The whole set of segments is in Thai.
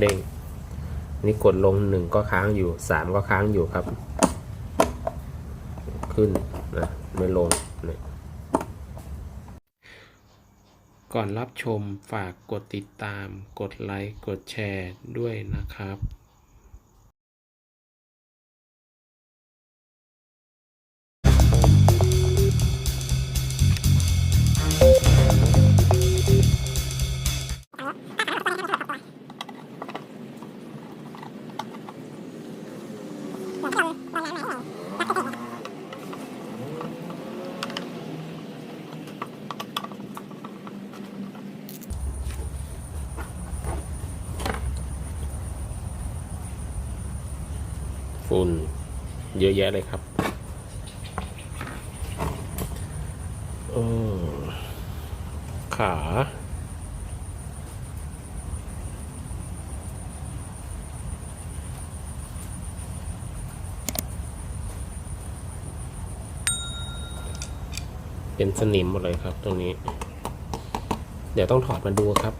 เด้งนี่กดลงหนึ่งก็ค้างอยู่สามก็ค้างอยู่ครับ ขึ้นนะไม่ลงนะก่อนรับชมฝากกดติดตาม กดไลค์ กดแชร์ด้วยนะครับ ฝุ่นเยอะแยะเลยครับเออขา เป็นสนิมหมดเลยครับ ตรงนี้ เดี๋ยวต้องถอดมาดูครับ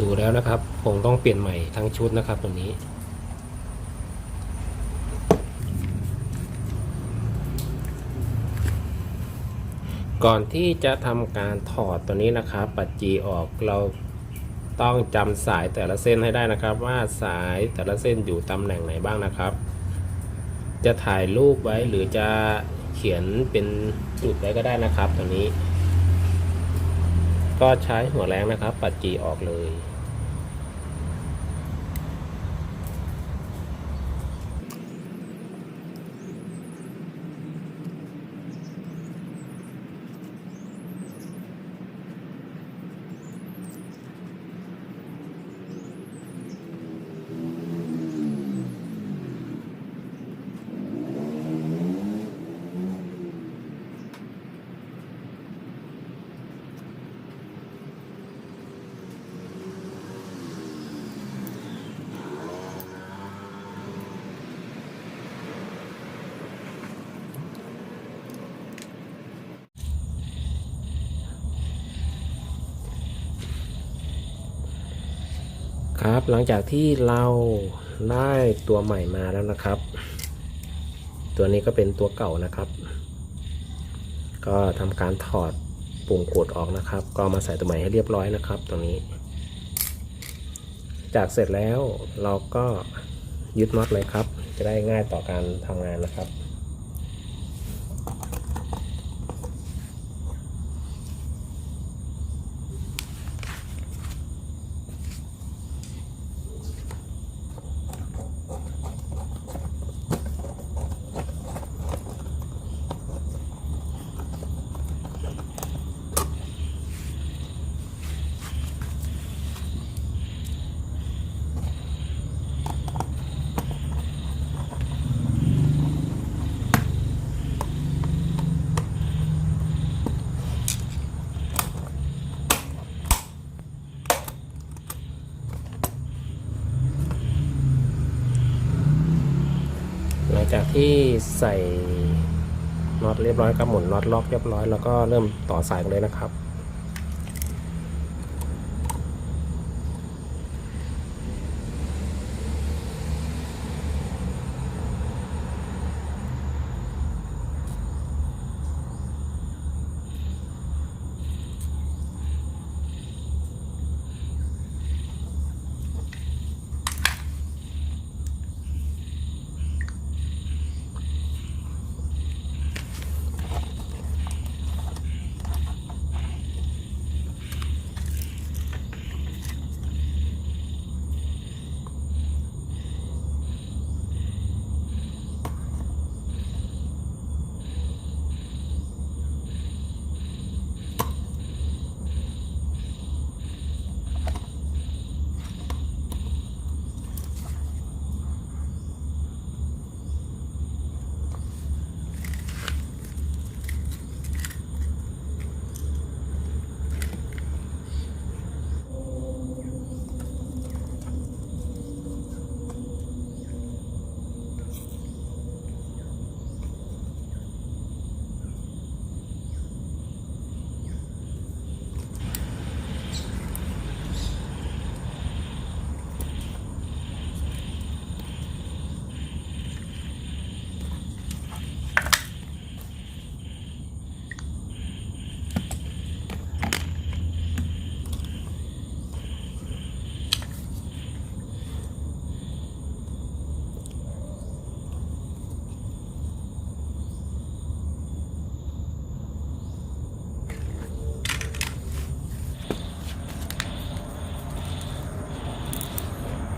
ดูแล้วนะครับคงต้องเปลี่ยนใหม่ทั้งชุดนะครับตัวนี้ ก่อนที่จะทำการถอดตัวนี้นะครับ ปัดจีออกเราต้องจำสายแต่ละเส้นให้ได้นะครับ ว่าสายแต่ละเส้นอยู่ตำแหน่งไหนบ้างนะครับ จะถ่ายรูปไว้หรือจะเขียนเป็นจุดไว้ก็ได้นะครับตัวนี้ ก็ใช้หัวแรงนะครับ ปัดจีออกเลย ครับ หลังจากที่เราได้ตัวใหม่มาแล้วนะครับ ตัวนี้ก็เป็นตัวเก่านะครับ ก็ทำการถอดปุ่มกดออกนะครับ ก็มาใส่ตัวใหม่ให้เรียบร้อยนะครับตรงนี้ จากเสร็จแล้วเราก็ยึดน็อตเลยครับ จะได้ง่ายต่อการทำงานนะครับ ลังจากที่ใส่น็อตเรียบร้อยครับหมุนน็อตล็อกเรียบร้อยแล้วก็เริ่มต่อสายเลยนะครับ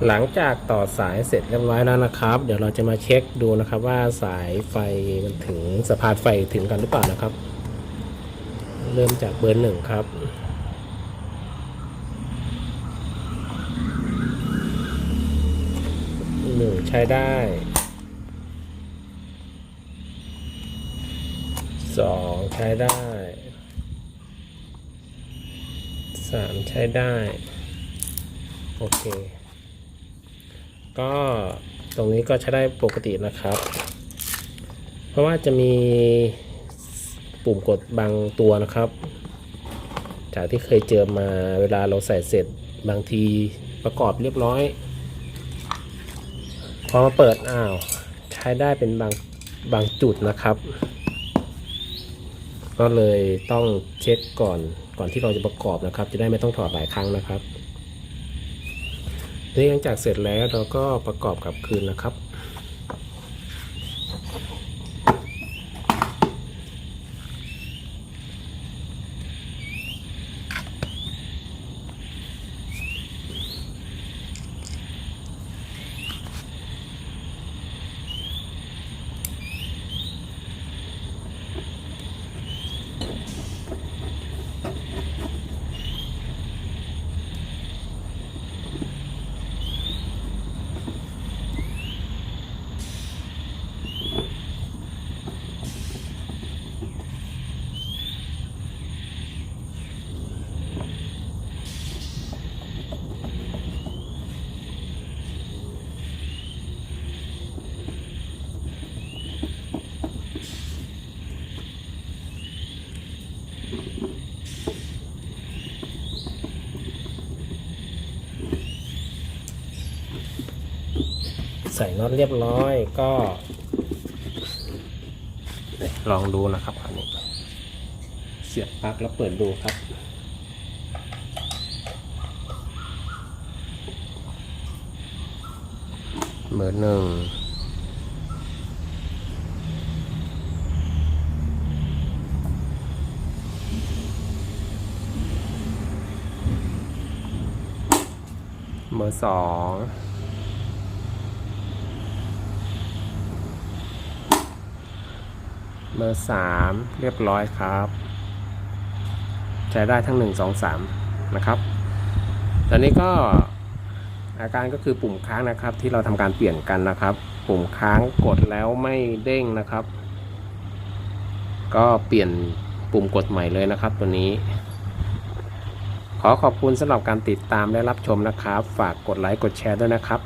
หลังจากต่อสายเสร็จเรียบร้อยแล้วนะครับ เดี๋ยวเราจะมาเช็คดูนะครับว่าสายไฟมันถึงสะพานไฟถึงกันหรือเปล่านะครับ เริ่มจากเบอร์หนึ่งครับ หนึ่งใช้ได้ สองใช้ได้ สามใช้ได้ โอเค ก็ตรงนี้ก็ใช้ได้ปกตินะครับ เพราะว่าจะมีปุ่มกดบางตัวนะครับ จากที่เคยเจอมาเวลาเราใส่เสร็จบางทีประกอบเรียบร้อย พอมาเปิดอ้าว ใช้ได้เป็นบางบางจุดนะครับ ก็เลยต้องเช็คก่อนก่อนที่เราจะประกอบนะครับ จะได้ไม่ต้องถอดหลายครั้งนะครับ นี่หลังจากเสร็จแล้วเราก็ประกอบกลับคืนนะครับ ใส่น็อตเรียบร้อยก็ลองดูนะครับอันนี้เสียบปลั๊กแล้วเปิดดูครับเบอร์หนึ่งเบอร์สอง เบอร์สามเรียบร้อยครับ ใช้ได้ทั้งหนึ่งสองสามนะครับ ตอนนี้ก็อาการก็คือปุ่มค้างนะครับ ที่เราทำการเปลี่ยนกันนะครับ ปุ่มค้างกดแล้วไม่เด้งนะครับ ก็เปลี่ยนปุ่มกดใหม่เลยนะครับ ตัวนี้ ขอขอบคุณสำหรับการติดตามและรับชมนะครับ ฝากกดไลค์กดแชร์ด้วยนะครับ